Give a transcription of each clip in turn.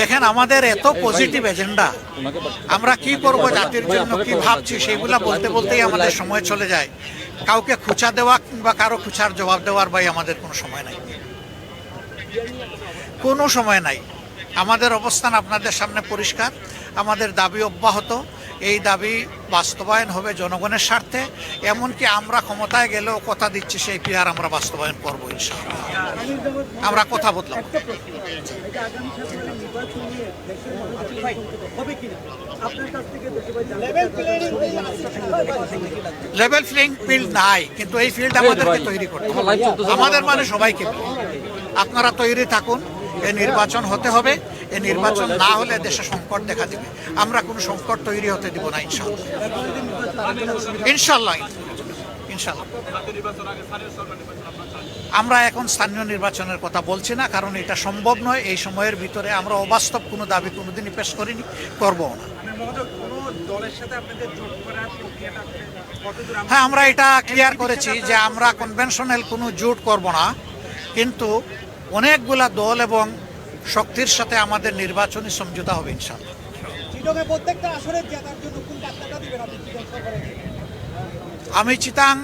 দেখেন আমাদের এত পজিটিভ এজেন্ডা আমরা কি করব জাতির জন্য কি ভাবছি সেগুলা বলতে বলতেই আমাদের সময় চলে যায়। কাউকে খুচা দেওয়া কিংবা কারও খুচার জবাব দেওয়ার ভাই আমাদের কোনো সময় নাই। কোনো সময় নাই। আমাদের অবস্থান আপনাদের সামনে পরিষ্কার। আমাদের দাবি অব্যাহত। এই দাবি বাস্তবায়ন হবে জনগণের স্বার্থে। এমনকি আমরা ক্ষমতায় গেলেও কথা দিচ্ছি সেই পিয়ার আমরা বাস্তবায়ন করব ইনশাআল্লাহ। আমরা কথা বললাম। লেভেল প্লেইং ফিল্ড নাই কিন্তু এই ফিল্ড আমাদেরকে তৈরি করতে আমাদের মানে সবাইকে। আপনারা তৈরি থাকুন এ নির্বাচন হতে হবে এ নির্বাচন না হলে দেশে সংকট দেখা দেবে। আমরা কোনো সংকট তৈরি হতে দিব না ইনশাল্লাহ ইনশাল্লাহ ইনশাল্লাহ আমরা এখন স্থানীয় নির্বাচনের কথা বলছি না কারণ এটা সম্ভব নয়। এই সময়ের ভিতরে আমরা অবাস্তব কোনো দাবি কোনোদিনই পেশ করিনি করবও না। হ্যাঁ আমরা এটা ক্লিয়ার করেছি যে আমরা কনভেনশনাল কোনো জোট করব না কিন্তু অনেকগুলা দল এবং শক্তির সাথে আমাদের নির্বাচনী সমঝোতা হবে ইনশাল্লাহ প্রত্যেকটা জেতার জন্য কোন বার্তাটা দিবেন আপনি আমি চিতাং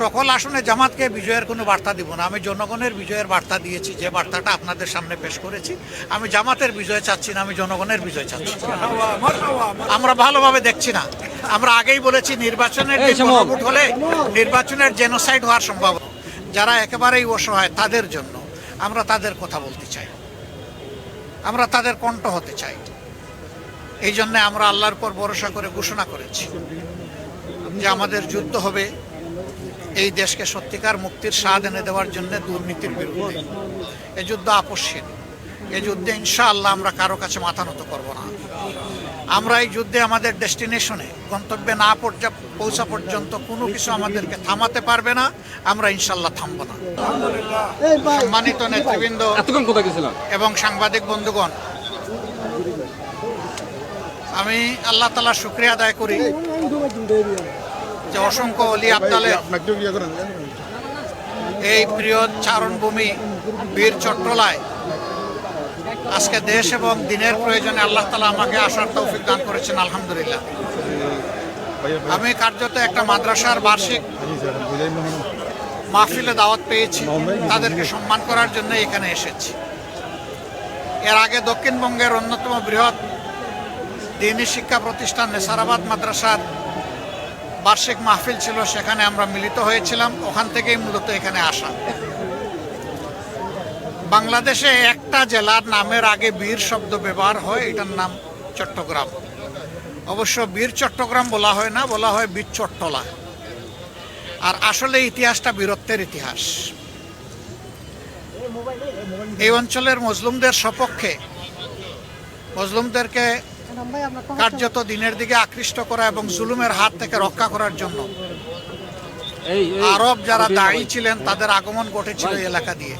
সকল আসনে জামাতকে বিজয়ের কোনো বার্তা দিব না। আমি জনগণের বিজয়ের বার্তা দিয়েছি যে বার্তাটা আপনাদের সামনে পেশ করেছি। আমি জামাতের বিজয় চাচ্ছি না আমি জনগণের বিজয় চাচ্ছি। আমরা ভালোভাবে দেখছি না। আমরা আগেই বলেছি নির্বাচনের হলে নির্বাচনের জেনোসাইড হওয়ার সম্ভাবনা। যারা একেবারেই অসহায় তাদের জন্য আমরা তাদের কথা বলতে চাই। আমরা তাদের কণ্ঠ হতে চাই। এই জন্য আমরা আল্লাহর পর ভরসা করে ঘোষণা করেছি। যে আমাদের যুদ্ধ হবে এই দেশকে সত্যিকার মুক্তির স্বাদ এনে দেওয়ার জন্য দুর্নীতির বিরুদ্ধে। এ যুদ্ধ আপসহীন এ যুদ্ধে ইনশাআল্লাহ আমরা কারও কাছে মাথা নত করব না। আমরা এই যুদ্ধে আমাদের ডেস্টিনেশনে গন্তব্যে না পৌঁছা পর্যন্ত কোনো কিছু আমাদেরকে থামাতে পারবে না আমরা ইনশাল্লাহ থামব না। সম্মানিত নেতৃবৃন্দ এবং সাংবাদিক বন্ধুগণ আমি আল্লাহ তালা শুক্রিয়া আদায় করি। যে অসংখ্য অলি আবদালের এই প্রিয় চারণভূমি বীর চট্টলায় আজকে দেশ এবং দিনের প্রয়োজনে আল্লাহ তালা আমাকে আসার তৌফিক দান করেছেন আলহামদুলিল্লাহ। আমি কার্যত একটা মাদ্রাসার বার্ষিক মাহফিলে দাওয়াত পেয়েছি তাদেরকে সম্মান করার জন্য এখানে এসেছি। এর আগে দক্ষিণবঙ্গের অন্যতম বৃহৎ দিনী শিক্ষা প্রতিষ্ঠান নেসারাবাদ মাদ্রাসার বার্ষিক মাহফিল ছিল, সেখানে আমরা মিলিত হয়েছিলাম। ওখান থেকেই মূলত এখানে আসা। বাংলাদেশে একটা জেলার নামের আগে বীর শব্দ ব্যবহার হয়, এটার নাম চট্টগ্রাম। অবশ্য বীর চট্টগ্রাম বলা হয় না, বলা হয় বীর চট্টলা। আর আসলে ইতিহাসটা বীরত্বের ইতিহাস। এই অঞ্চলের মজলুমদের সপক্ষে, মজলুমদেরকে কার্যত দিনের দিকে আকৃষ্ট করা এবং জুলুমের হাত থেকে রক্ষা করার জন্য। আরব যারা দায়ী ছিলেন তাদের আগমন ঘটেছিল এই এলাকা দিয়ে।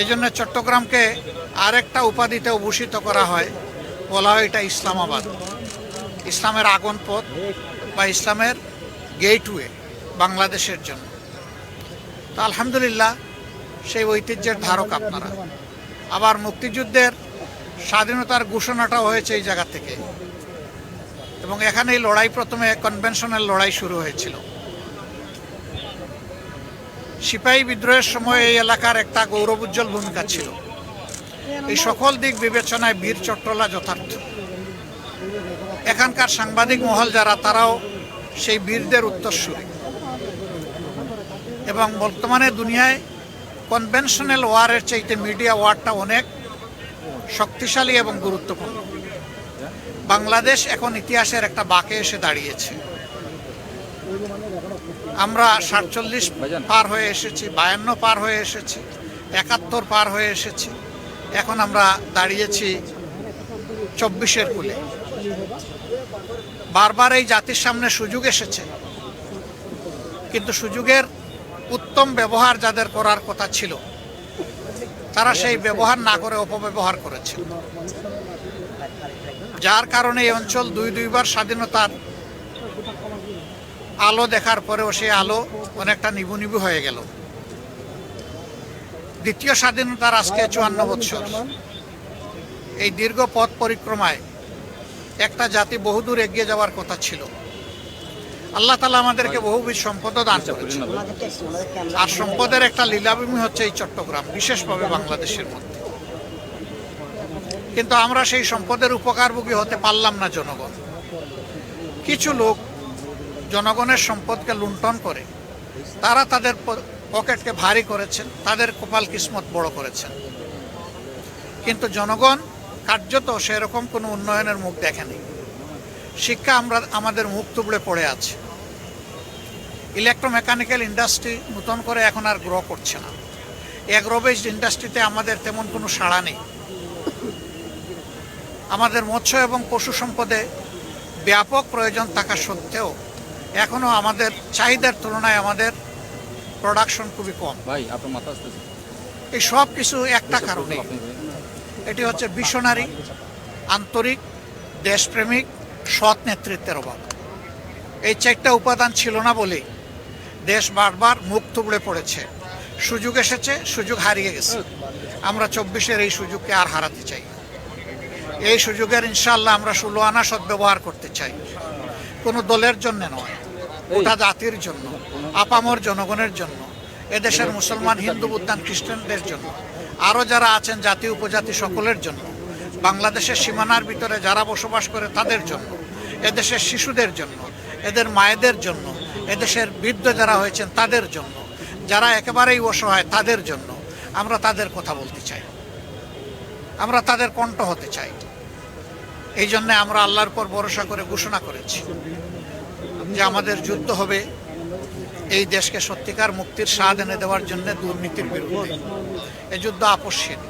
এই জন্য চট্টগ্রামকে আরেকটা উপাধিতে ভূষিত করা হয় বলা হয় এটা ইসলামাবাদ। ইসলামের আগন পথ বা ইসলামের গেটওয়ে বাংলাদেশের জন্য। তো আলহামদুলিল্লাহ সেই ঐতিহ্যের ধারক আপনারা। আবার মুক্তিযুদ্ধের স্বাধীনতার ঘোষণাটাও হয়েছে এই জায়গা থেকে। এবং এখানেই লড়াই প্রথমে কনভেনশনাল লড়াই শুরু হয়েছিল। সিপাহী বিদ্রোহের সময় এই এলাকার একটা গৌরবোজ্জ্বল ভূমিকা ছিল। এই সকল দিক বিবেচনায় বীর চট্টলা যথার্থ। এখানকার সাংবাদিক মহল যারা, তারাও সেই বীরদের উত্তরসূরি। এবং বর্তমানে দুনিয়ায় কনভেনশনাল ওয়ারের চাইতে মিডিয়া ওয়ারটা অনেক। শক্তিশালী এবং গুরুত্বপূর্ণ। বাংলাদেশ এখন ইতিহাসের একটা বাঁকে এসে দাঁড়িয়েছে। আমরা সাতচল্লিশ পার হয়ে এসেছি বায়ান্ন পার হয়ে এসেছি একাত্তর পার হয়ে এসেছি। এখন আমরা দাঁড়িয়েছি চব্বিশের কুলে। বারবার এই জাতির সামনে সুযোগ এসেছে। কিন্তু সুযোগের উত্তম ব্যবহার যাদের করার কথা ছিল তারা সেই ব্যবহার না করে, অপব্যবহার করেছে। যার কারণে এই অঞ্চল দুই দুইবার স্বাধীনতার আলো দেখার পরেও সেই আলো অনেকটা নিবু নিবু হয়ে গেল। দ্বিতীয় স্বাধীনতার আজকে চুয়ান্ন বছর এই দীর্ঘ পথ পরিক্রমায় একটা জাতি বহুদূর এগিয়ে যাওয়ার কথা ছিল। আল্লাহ তালা আমাদেরকে বহুবিধ সম্পদও দান করেছেন। আর সম্পদের একটা লীলাভূমি হচ্ছে এই চট্টগ্রাম, বিশেষভাবে বাংলাদেশের মধ্যে। কিন্তু আমরা সেই সম্পদের উপকারভোগী হতে পারলাম না জনগণ। কিছু লোক জনগণের সম্পদকে লুণ্ঠন করে, তারা তাদের পকেটকে ভারী করেছেন, তাদের কপাল কিসমত বড় করেছেন। কিন্তু জনগণ কার্যত সেরকম কোনো উন্নয়নের মুখ দেখেনি। শিক্ষা আমরা আমাদের মুখ তুবড়ে পড়ে আছে। ইলেকট্রোমেকানিক্যাল ইন্ডাস্ট্রি নতুন করে এখন আর গ্রো করছে না। অ্যাগ্রোবেসড ইন্ডাস্ট্রিতে আমাদের তেমন কোনো সাড়া নেই। আমাদের মৎস্য এবং পশু সম্পদে ব্যাপক প্রয়োজন থাকা সত্ত্বেও এখনও আমাদের চাহিদার তুলনায় আমাদের প্রোডাকশন খুবই কম। ভাই আপনার মাথা এই সব কিছু একটা কারণে। এটি হচ্ছে বিশনারী আন্তরিক দেশপ্রেমিক সৎ নেতৃত্বের অভাব। এই চারটা উপাদান ছিল না বলেই দেশ বারবার মুখ তুবড়ে পড়েছে। সুযোগ এসেছে, সুযোগ হারিয়ে গেছে। আমরা চব্বিশের এই সুযোগকে আর হারাতে চাই। এই সুযোগের ইনশাল্লাহ আমরা ষোলো আনা সদ্ব্যবহার করতে চাই। কোনো দলের জন্য নয়, গোটা জাতির জন্য, আপামর জনগণের জন্য, এদেশের মুসলমান, হিন্দু, বুদ্ধান, খ্রিস্টানদের জন্য, আরও যারা আছেন জাতি, উপজাতি সকলের জন্য, বাংলাদেশের সীমানার ভিতরে যারা বসবাস করে তাদের জন্য এদেশের শিশুদের জন্য, এদের মায়েদের জন্য, এদেশের বৃদ্ধ যারা হয়েছেন তাদের জন্য, যারা একেবারেই অসহায় তাদের জন্য আমরা তাদের কথা বলতে চাই। আমরা তাদের কণ্ঠ হতে চাই। এই জন্যে আমরা আল্লাহর পর ভরসা করে ঘোষণা করেছি যে আমাদের যুদ্ধ হবে, এই দেশকে সত্যিকার মুক্তির স্বাদ এনে দেওয়ার জন্য দুর্নীতির বিরুদ্ধে। এ যুদ্ধ আপসহীন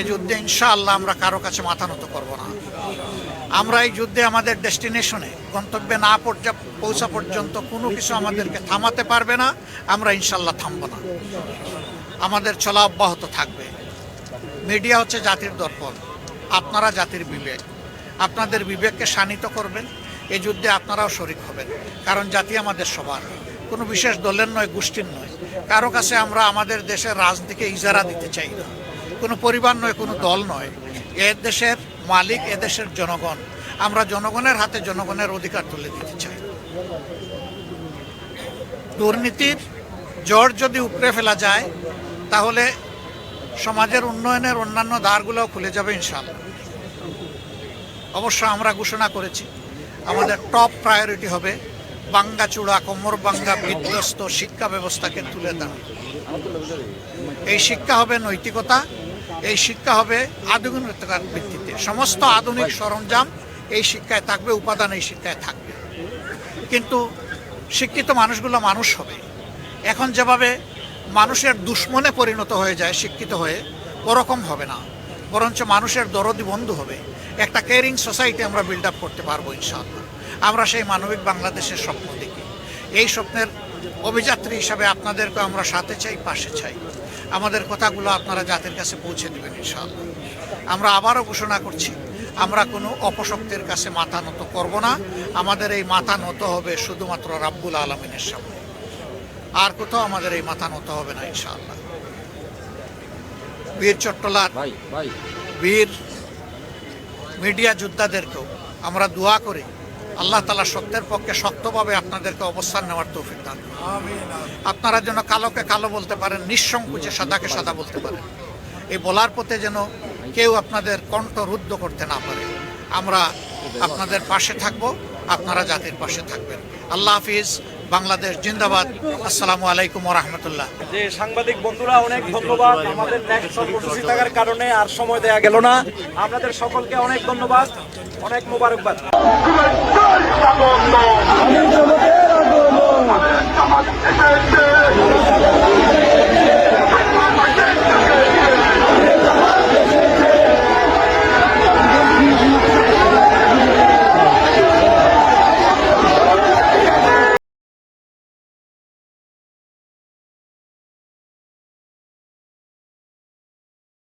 এ যুদ্ধে ইনশাআল্লাহ আমরা কারও কাছে মাথা নত করব না। আমরা এই যুদ্ধে আমাদের ডেস্টিনেশনে গন্তব্যে না পৌঁছা পর্যন্ত কোনো কিছু আমাদেরকে থামাতে পারবে না, আমরা ইনশাল্লাহ থামব না। আমাদের চলা অব্যাহত থাকবে। মিডিয়া হচ্ছে জাতির দর্পণ, আপনারা জাতির বিবেক। আপনাদের বিবেককে শানিত করবেন এই যুদ্ধে আপনারাও শরিক হবেন, কারণ জাতি আমাদের সবার। কোনো বিশেষ দলের নয়, গোষ্ঠীর নয়। কারও কাছে আমরা আমাদের দেশের রাজনীতিকে ইজারা দিতে চাই না। কোনো পরিবার নয়, কোনো দল নয়। এ দেশের মালিক এদেশের জনগণ। আমরা জনগণের হাতে জনগণের অধিকার তুলে দিতে চাই। দুর্নীতির জ্বর যদি উপড়ে ফেলা যায়, তাহলে সমাজের উন্নয়নের অন্যান্য দ্বারগুলোও খুলে যাবে ইনশাল্লাহ অবশ্য আমরা ঘোষণা করেছি, আমাদের টপ প্রায়োরিটি হবে বাঙ্গাচূড়া কোমর বাঙ্গা বিধ্বস্ত শিক্ষা ব্যবস্থাকে তুলে দেওয়া। এই শিক্ষা হবে নৈতিকতা এই শিক্ষা হবে আধুনিকতার ভিত্তিতে। সমস্ত আধুনিক সরঞ্জাম এই শিক্ষায় থাকবে, উপাদান এই শিক্ষায় থাকবে। কিন্তু শিক্ষিত মানুষগুলো মানুষ হবে। এখন যেভাবে মানুষের দুশ্মনে পরিণত হয়ে যায়, শিক্ষিত হয়ে, ওরকম হবে না। বরঞ্চ মানুষের দরদি বন্ধু হবে। একটা কেয়ারিং সোসাইটি আমরা বিল্ড আপ করতে পারব ইনশাআল্লাহ। আমরা সেই মানবিক বাংলাদেশের স্বপ্ন দেখি। এই স্বপ্নের অভিযাত্রী হিসাবে আপনাদেরকে আমরা সাথে চাই, পাশে চাই। আমাদের কথাগুলো আপনারা জাতির কাছে পৌঁছে দেবেন ইনশাআল্লাহ। আমরা আবারও ঘোষণা করছি আমরা কোনো অপশক্তির কাছে মাথা নত করব না। আমাদের এই মাথা নত হবে শুধুমাত্র রাব্বুল আলমিনের সামনে। আর কোথাও আমাদের এই মাথা নত হবে না ইনশাআল্লাহ। বীর চট্টলার ভাই ভাই। বীর মিডিয়া যোদ্ধাদেরকেও আমরা দোয়া করি আল্লাহ তালা সত্যের পক্ষে শক্তভাবে আপনাদেরকে অবস্থান নেওয়ার তৌফিক দান আপনারা যেন কালোকে কালো বলতে পারেন নিঃসংকোচে সাদাকে সাদা বলতে পারেন। এই বলার পথে যেন কেউ আপনাদের কণ্ঠ রুদ্ধ করতে না পারে। আমরা আপনাদের পাশে থাকব আপনারা জাতির পাশে থাকবেন। আল্লাহ হাফিজ। বাংলাদেশ জিন্দাবাদ। আসসালামু আলাইকুম রহমতুল্লাহ। যে সাংবাদিক বন্ধুরা অনেক ধন্যবাদ। আমাদের থাকার কারণে আর সময় দেয়া গেল না। আপনাদের সকলকে অনেক ধন্যবাদ। অনেক মোবারকবাদ।